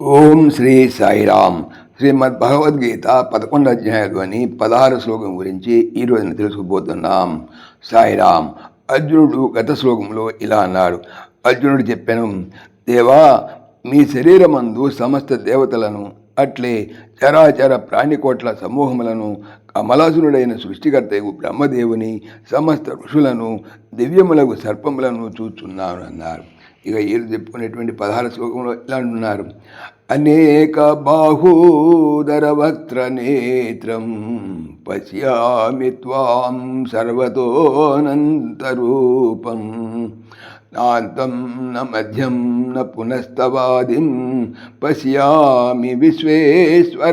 ఓం శ్రీ సాయిరామ్. శ్రీమద్ భగవద్గీత పదకొండు అధ్యాయంలోని పదహారు శ్లోకం గురించి ఈ రోజున తెలుసుకుపోతున్నాం సాయిరామ్ అర్జునుడు గత శ్లోకంలో ఇలా అన్నాడు. అర్జునుడు చెప్పాను దేవా మీ శరీరమందు సమస్త దేవతలను అట్లే చరాచర ప్రాణికోట్ల సమూహములను కమలాసురుడైన సృష్టికర్తయు బ్రహ్మదేవుని సమస్త ఋషులను దివ్యములకు సర్పములను చూచున్నాను అన్నారు. ఇక ఈరు చెప్పుకునేటువంటి పదహార శ్లోకంలో ఇలా అంటున్నారు. అనేక బాహూదర వక్త్ర నేత్రం పశ్యామి త్వాం సర్వతోనంతరూపం. నాంతం న మధ్యం న పునస్తవాదిం పశ్యామి విశ్వేశ్వర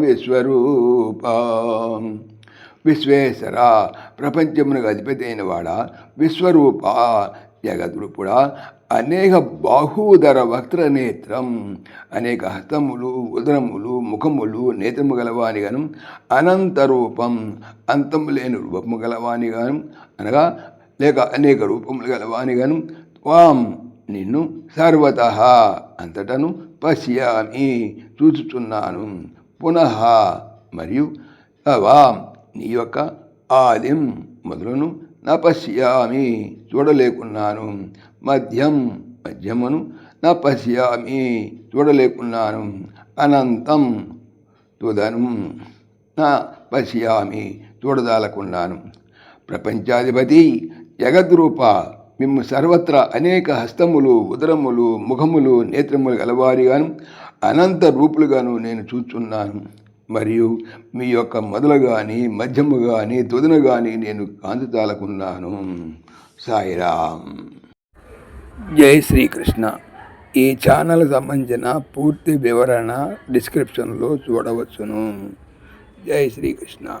విశ్వరూపా విశ్వేశ్వర ప్రపంచమునకు అధిపతి అయిన వాడ విశ్వరూప జగద్రూపుడా అనేక బాహూదర వక్త్ర నేత్రం అనేక హస్తములు ఉదరములు ముఖములు నేత్రము గలవానిగాను అనంత రూపం అంతము లేని రూపము గలవానిగాను అనగా లేక అనేక రూపములు గలవానిగాను త్వాం నిన్ను సర్వత అంతటను పశ్యామి చూచుచున్నాను. పునః మరియు తవాం నీ యొక్క ఆదిం మొదలును నపశ్యామి పశ్యామి చూడలేకున్నాను. మధ్యం మధ్యమును నపశ్యామి పశ్యామి చూడలేకున్నాను. అనంతం తుదను నా పశ్యామి చూడదాలకున్నాను. ప్రపంచాధిపతి జగద్రూప మిమ్ము సర్వత్రా అనేక హస్తములు ఉదరములు ముఖములు నేత్రములు గలవారిగాను అనంత రూపులుగాను నేను చూచున్నాను. మరియు మీ యొక్క మొదలు కానీ మధ్యము కానీ తుదను కానీ నేను కాంతి తాలకున్నాను సాయిరామ్. జై శ్రీకృష్ణ. ఈ ఛానల్ సంబంధించిన పూర్తి వివరణ డిస్క్రిప్షన్లో చూడవచ్చును. జై శ్రీకృష్ణ.